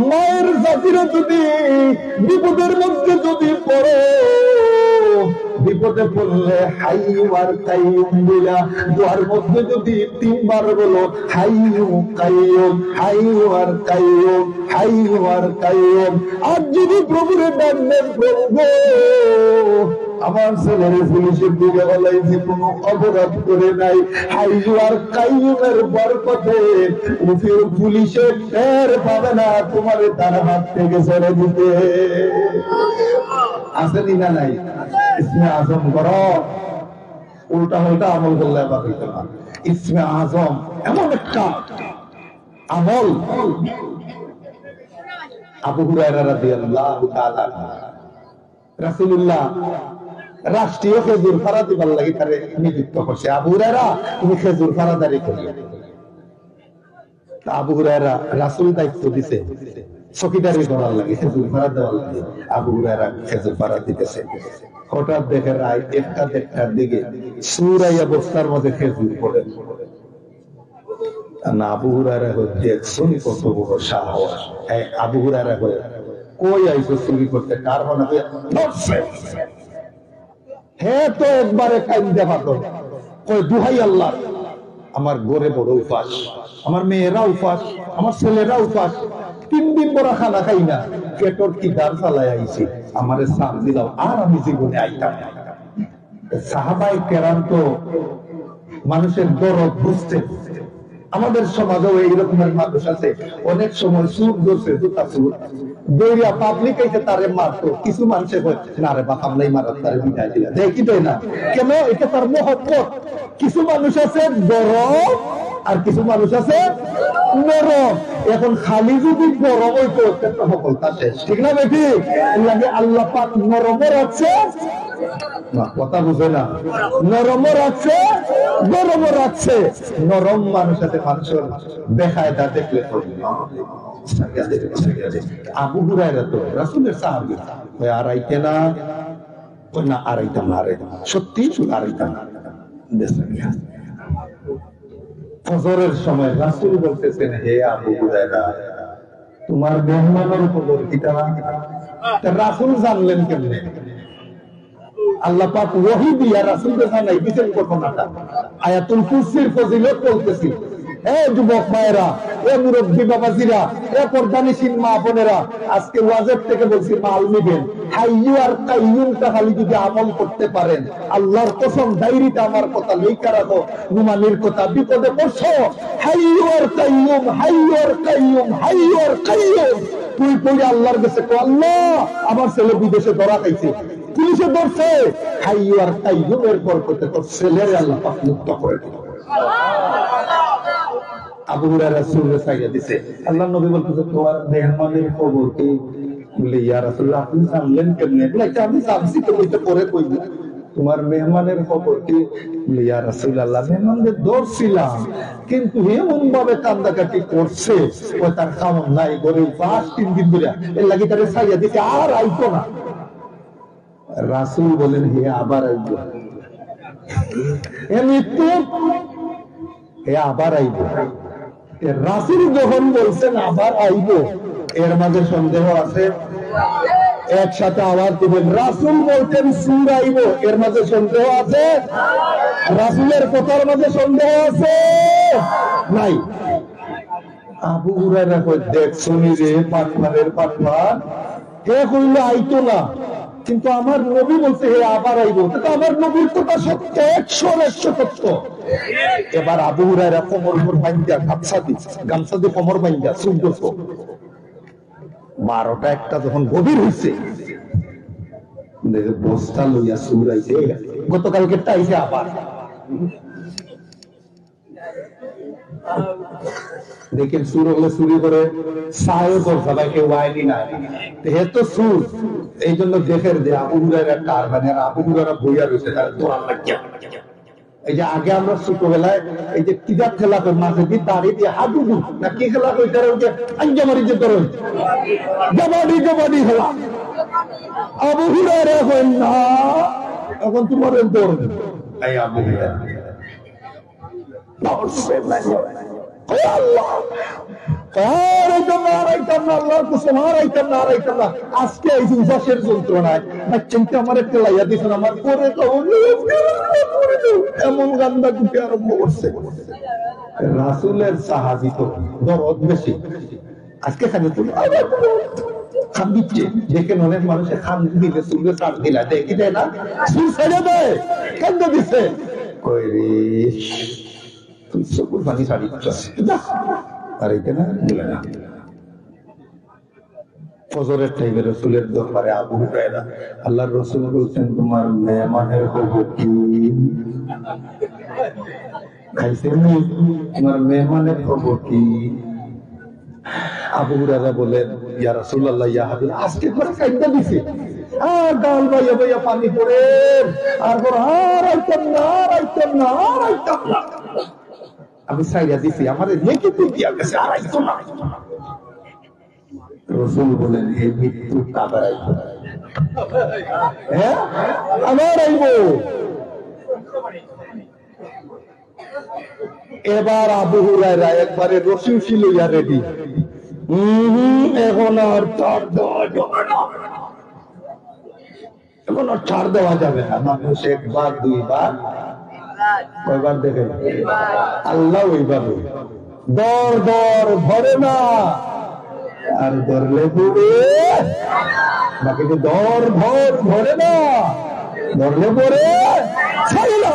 মায়ের জাতিরা যদি বিপদের মধ্যে যদি পড়ো বিপদে পড়লে হাইয়ু আর কাইয়ুম বলা। দোয়ার মধ্যে যদি তিনবার বলো হাইয়ু কাইয়ুম হাইয়ু আর কাইয়ুম। হাইয়ু আর যদি প্রভুরে ডাক প্রভু আমার ছেলের পুলিশের দিকে বলাই যে কোনো অপরাধ করে নাই। হাইয়ু আর কাইয়ুমের বরকতে উফির পুলিশে ফের পাবে না, তোমার তার হাত থেকে ছেড়ে দিতে। আসেনি না নাই? ইসমে আজম করো। উল্টা উল্টা আমল করলে ইসমে আজম এমন একটা আমল। আবু হুরায়রা তাআলা রাসূলুল্লাহ রাষ্ট্রীয় খেজুর দিবার লাগি তারে নিযুক্ত করছে। আবু হুরায়রা, তুমি খেজুর আবু হুরায়রা রাসূল দায়িত্ব দিছে। চকিদারি করার লাগে, খেজুর দেওয়ার লাগে। আবু হুরায়রা খেজুর দিতেছে। হঠাৎ দেখে রায় একটা দিকে সুরাইয়া বস্তার মধ্যে খেজুর পড়ে। না, আবু হুরায়রা কত বড় সাহস। আবু হুরায়রা হয়ে কই আইসো চুরি করতে? কার হয়? তো একবারে কাইন্দে কই দুহাই আল্লাহ, আমার গড়ে বড় উপাস। আমার মেয়েরা উপাস, আমার ছেলেরা উপাস। তিন দিন বড় খানা খাই না। পেটর চালাই আইছি? আমারে দিলাম আর আমি জীবনে আইতাম সাহাবাই তো মানুষের দরদ বুঝতে আমাদের সমাজেও এই রকমের মানুষ আছে। অনেক সময় সুর ধরছে জুতা সুর। দৌড়িয়া পাবলিক এসে তারে মারতো। কিছু মানুষের কয়, না রে বাপ আমলাই মারার তারে বিদায় দিলা দেখি তো না? কেন? এটা তার মহত্বত কিছু মানুষ আছে গরম আর কিছু মানুষ আছে নরম। এখন খালি যদি গরম হইতো একটা সফলতা ঠিক না বেটি? লাগে আল্লাহ পাক নরমও রাখছে কথা বুঝে না। নরমও রাখছে, গরমও রাখছে। নরম মানুষ আছে মানুষের দেখায় তা দেখলে আবু হুরায়রা তো, রাসূলের সাহাবী। ওই আড়াইতে না? ওই না আড়াইতাম না আড়াইতাম সত্যি শুধু আড়াইতাম দেশে। ফজরের সময় রাসুল বলতেছেন, হে আবু হুরায়রা, তোমার মেহমানের খবর কিটা তা রাসুল জানলেন কেমনে? আল্লাহ পাক ওহি দিয়া রাসুলকে জানাই দিতেন ঘটনাটা আয়াতুল কুরসির ফজিলত বলতেছি আমল করতে পারেন, আল্লাহর কসম আমার কথা লেখা রাখো, নুমানির কথা বিপদে পড়ছো। তুই পড়ে আল্লাহর কাছে আল্লাহ, আমার ছেলে বিদেশে ধরা খাইছে। পুলিশে ধরছে। হাইয়ু আর কাইয়ুমের বরকতে তোর ছেলের আল্লাহ মুক্ত করে দিল। দিছে। আল্লাহ তোমার মেহমানের খবর কি? আপনি আমি তোমার মেহমানের ধরছিলাম, কিন্তু এমন ভাবে কান্দাকাটি করছে তার খামন নাই গরে পাঁচ তিন দিন ধরে এর লাগি তারে সাইয়া দিছে, আর আইতো না। রাসূল বলেন, হে আবার আইবো। এ মৃত্যু এ আবার আইবো। রাসূল যখন বলছেন, আবার আইবো? এর মাঝে সন্দেহ আছে। একসাথে আবার দিবেন, রাসূল বলতেন সুর আইবো। এর মাঝে সন্দেহ আছে। রাসূলের কথার মাঝে সন্দেহ আছে? নাই। আবু হুরায়রা কই দেখছনি রে পাটনারের পাটনার কে কইল আইতো না? কিন্তু আমার নবী বলছে, হে, আবার আইব। কিন্তু আমার নবীর কথা সত্য একশো একশো সত্য এবার আবু হুরায়রা কোমর মোর বাইন্দা, গামছা দি, গামছা দিয়ে কোমর বাইন্দা সুন্দর বারোটা একটা যখন গভীর হইছে, বস্তা লইয়া সুরাইছে গতকালকে টাইছে আবার। দেখেন সুর হলে চুরি করে সাহেব সবাই কেউ আয়নি না হে তো সুর। এই জন্য দেখেন যে আবু হুরায়রা কার মানে আবু হুরায়রা বইয়া রয়েছে, তার দোয়ার লাগিয়া এই যে আগে আমরা ছোটবেলায় এই যে কিদার খেলা করি মাঝে দিয়ে দাঁড়িয়ে দিয়ে হাডুডু না কি খেলা করি? তারা ওই যে আঞ্জামারি যে ধরুন জবাডি জবাডি খেলা আবু হুরায়রা এখন না, এখন তোমার দৌড় এই আবু হুরায়রা আজকে আমার আমার তো এমন কুটে রাসুলের সাহাবি তো দরদ বেশি আজকে খালি তুমি খান দিচ্ছে দেখেন অনেক মানুষে খান দিলে চুলকে চাপ দিলা দেখি দেয় না চুল ছেড়ে দেয় কেন্দ্র দিচ্ছে চকুর পানি ছাড়ি আর এইটা না দিলে না। ফজরের টাইমে রসুলের দরবারে আবু হুরায়রা আল্লাহর রসুল বলছেন তোমার মেহমানের হব কি? খাইছেন নি? তোমার মেহমানের হব কি? আবু হুরায়রা বলেন ইয়া রাসূলুল্লাহ ইয়া হাবিব আজকে করে কাইন্দা দিছে। আর গাল বাইয়া বাইয়া পানি পড়ে আর পর আর আইতাম না আর আইতাম না আর আইতাম না। আমি সাইয়া দিছি, আমার লেগে দিয়া গেছে আইতো না। রসুল বলেন এই মৃত্যু কাবার আইব? হ্যাঁ? আমার আইব। এবার আবু হুরায়রা একবারে রসুল ছিল ইয়া রেডি এখন আর ছাড় দেওয়া যাবে না। এখন আর ছাড় দেওয়া যাবে না। মানুষ একবার, দুইবার কয়বার দেখেন? আল্লাহ ওইভাবে। দর দর, ধরে না। আর ধরলে পড়ে বাকি দর, ধর, ধরে না। ধরলে পড়ে ছাড়ে না